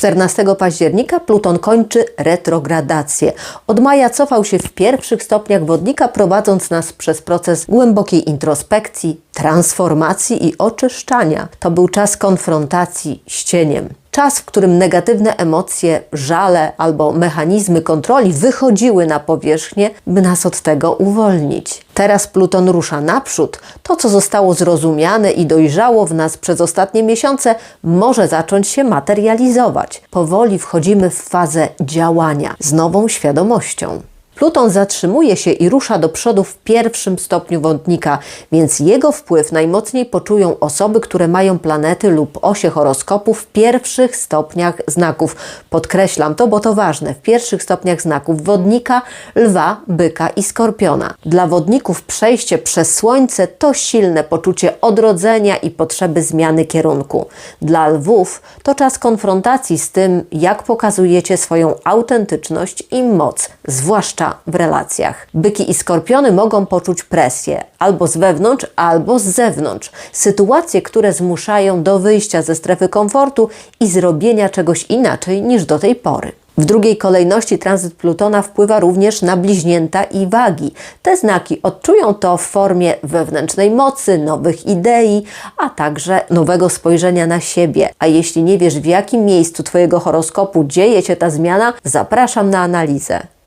14 października Pluton kończy retrogradację. Od maja cofał się w pierwszych stopniach wodnika, prowadząc nas przez proces głębokiej introspekcji, transformacji i oczyszczania. To był czas konfrontacji z cieniem. Czas, w którym negatywne emocje, żale albo mechanizmy kontroli wychodziły na powierzchnię, by nas od tego uwolnić. Teraz Pluton rusza naprzód. To, co zostało zrozumiane i dojrzało w nas przez ostatnie miesiące, może zacząć się materializować. Powoli wchodzimy w fazę działania z nową świadomością. Pluton zatrzymuje się i rusza do przodu w pierwszym stopniu wodnika, więc jego wpływ najmocniej poczują osoby, które mają planety lub osie horoskopu w pierwszych stopniach znaków. Podkreślam to, bo to ważne. W pierwszych stopniach znaków wodnika, lwa, byka i skorpiona. Dla wodników przejście przez Słońce to silne poczucie odrodzenia i potrzeby zmiany kierunku. Dla lwów to czas konfrontacji z tym, jak pokazujecie swoją autentyczność i moc, w relacjach. Byki i skorpiony mogą poczuć presję albo z wewnątrz, albo z zewnątrz. Sytuacje, które zmuszają do wyjścia ze strefy komfortu i zrobienia czegoś inaczej niż do tej pory. W drugiej kolejności tranzyt Plutona wpływa również na bliźnięta i wagi. Te znaki odczują to w formie wewnętrznej mocy, nowych idei, a także nowego spojrzenia na siebie. A jeśli nie wiesz, w jakim miejscu Twojego horoskopu dzieje się ta zmiana, zapraszam na analizę.